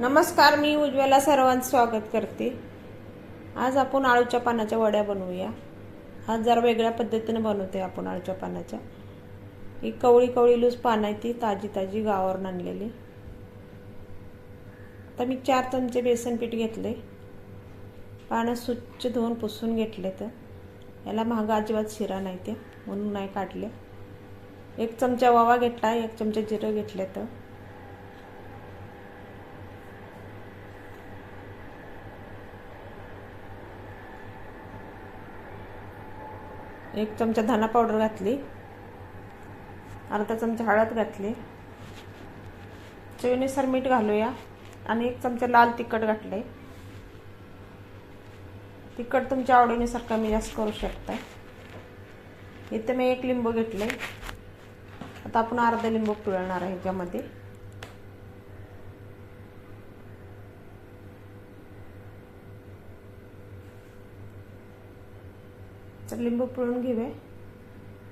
नमस्कार मी उज्ज्वला सर्वांचं स्वागत करते. आज आपण आळूच्या पानाच्या वड्या बनवूया. आज जरा वेगळ्या पद्धतीनं बनवते आपण आळूच्या पानाच्या. ही कवळी कवळी लूज पानं आहे ती ताजी ताजी गावावरून आणलेली. आता मी चार चमचे बेसन पीठ घेतले पानं स्वच्छ धुवून पुसून घेतले तर याला महाग अजिबात शिरा नाही ते म्हणून नाही काढले. एक चमचा वावा घेतला एक चमचा जिरं घेतले तर एक चमचा धना पावडर घातली. अर्धा चमचा हळद घातली. चवीनुसार मीठ घालूया. आणि एक चमचा लाल तिखट घातले तिखट तुमच्या आवडीनुसार कमी जास्त करू शकता. इथे मी एक लिंबू घेतले आता आपण अर्धा लिंबू पिळणार आहे ह्याच्यामध्ये तर लिंबू पिळून घेऊया.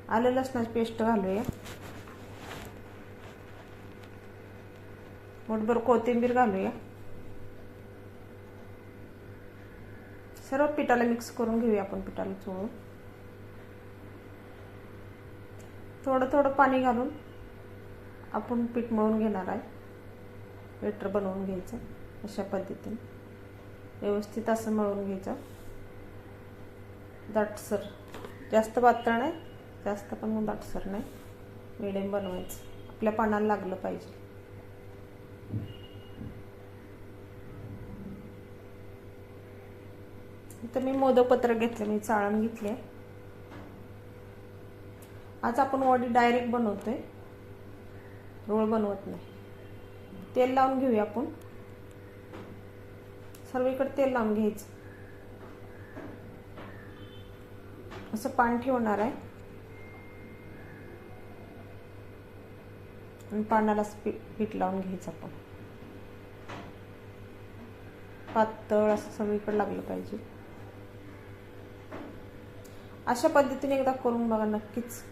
आलं लसणाची पेस्ट घालूया. मोठभर कोथिंबीर घालूया. सर्व पिठाला मिक्स करून घेऊया आपण पिठाला चोळून. थोडं थोडं पाणी घालून आपण पीठ मळून घेणार आहे. वेटर बनवून घ्यायचं अशा पद्धतीने. व्यवस्थित असं मळून घ्यायचं. दाटसर जास्त पात्र नाही जास्त पण मग दाटसर नाही. मिडियम बनवायचं. आपल्या पानाला लागलं पाहिजे. तर मी मोदकपत्र घेतलं मी चाळण घेतले. आज आपण वडी डायरेक्ट बनवतोय. रोळ बनवत नाही. तेल लावून घेऊया आपण. सर्वीकडे तेल लावून घ्यायचं. असं पान ठेवणार आहे. आणि पानाला पीठ लावून घ्यायचं आपण. पातळ असं सगळीकडे लागलं पाहिजे. अशा पद्धतीने एकदा करून बघा नक्कीच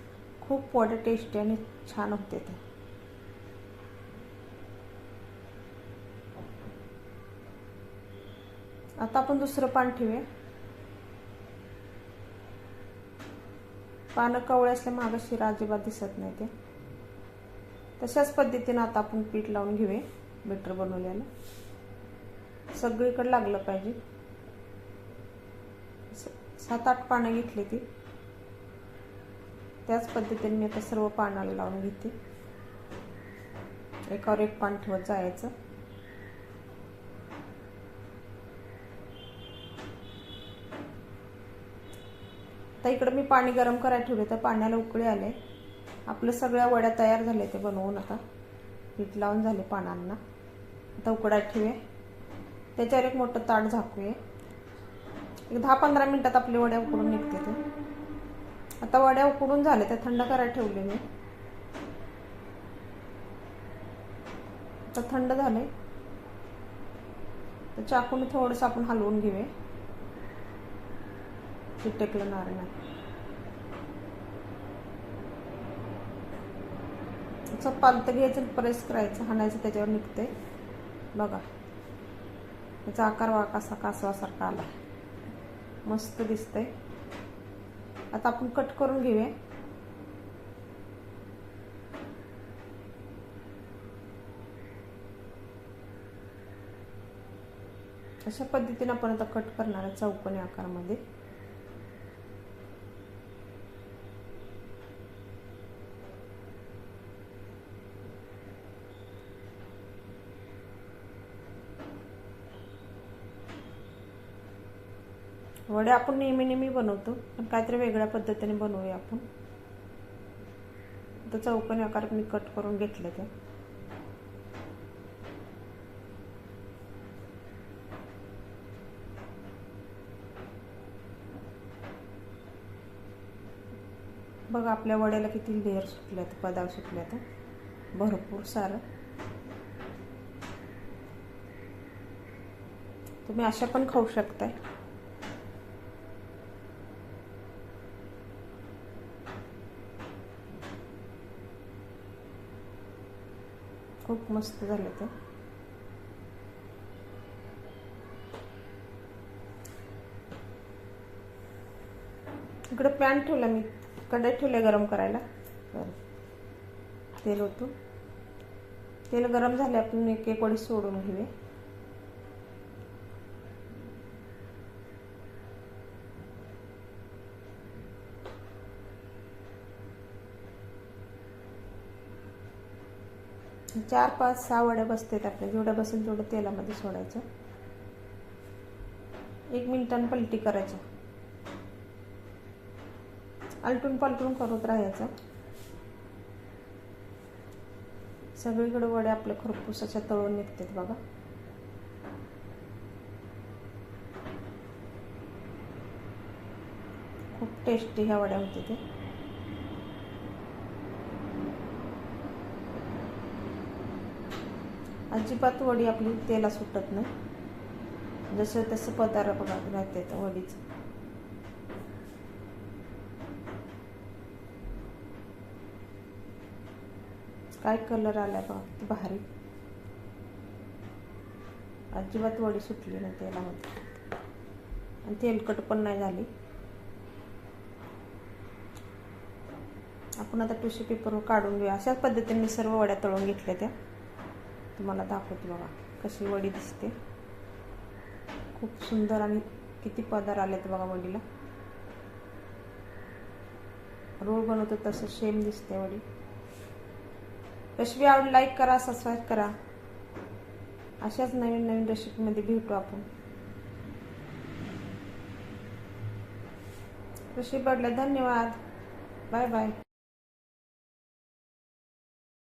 खूप वडे टेस्टी आणि छान होते ते. आता आपण दुसरं पान ठेवूया. पानं कवळे असल्या मागं शिरा अजिबात दिसत नाही ते. तशाच पद्धतीनं आता आपण पीठ लावून घेऊया बेटर बनवल्याला सगळीकडे लागलं पाहिजे. सात आठ पानं घेतली ती. त्याच पद्धतीने मी आता सर्व पानाला लावून घेते. एकावर एक पान ठेवत जायचं तर इकडं मी पाणी गरम करायला ठेवले तर पाण्याला उकळे आले आपलं सगळ्या वड्या तयार झाल्या ते बनवून आता. पीठ लावून झाले पानांना. आता उकडायला ठेवूया. त्याच्यावर एक मोठं ताट झाकूये. एक दहा पंधरा मिनटात आपली वड्या उकडून निघते ते आता वड्या उकडून झाल्या त्या थंड करायला ठेवले मी. आता थंड झाले तर चाकून थोडंसं आपण हलवून घेऊया. चिटकलं नारळ असं पालतं घ्यायचं प्रेस करायचं. हाणायचं त्याच्यावर निघते बघा. त्याचा आकार वा कसा कासवासारखा आला मस्त दिसतंय. आता आपण कट करून घेऊया. अशा पद्धतीने आपण आता कट करणार आहे चौकोनी आकारामध्ये. वडे आपण नेहमी नेहमी बनवतो. पण काहीतरी वेगळ्या पद्धतीने बनवूया आपण. तर चौकनी आकार मी कट करून घेतले ते बघा आपल्या वड्याला किती लेअर सुटल्यात पदाव सुटल्यात. भरपूर सारं. तुम्ही अशा पण खाऊ शकताय. खूप मस्त झालं ते. इकडं पॅन ठेवला मी. कढई ठेवले गरम करायला. बरं तेल होतो तेल गरम झाले आपण एक एक वडी सोडून घेऊया चार पाच सहा वड्या बसतात आपल्या. जेवढ्या बसेल तेवढं तेलामध्ये सोडायचं. एक मिनिटानं पलटी करायचं. आलटून पालटून करत राहायचं. सगळीकडे वड्या आपल्या खरपूसाच्या तळून निघतात बघा. खूप टेस्टी ह्या वड्या होत्या ते अजिबात वडी आपली तेला सुटत नाही. जसं तसं पदार बघा राहते वडीचं. काय कलर आला बघा किती भारी. अजिबात वडी सुटली नाही तेलामध्ये आणि तेलकट पण नाही झाली. आपण आता टिश्यू पेपरवर काढून घेऊया अशाच पद्धतीने सर्व वड्या तळून घेतल्या त्या. तुम्हाला दाखवते बघा कशी वडी दिसते. खूप सुंदर आणि किती पदार आलेत बघा वडीला. रोल बनवतो तसं शेम दिसते वडी. रेसिपी आवड लाईक करा सबस्क्राईब करा. अशाच नवीन नवीन रेसिपीमध्ये भेटू आपण. रेसिपी आवडल्या धन्यवाद. Bye bye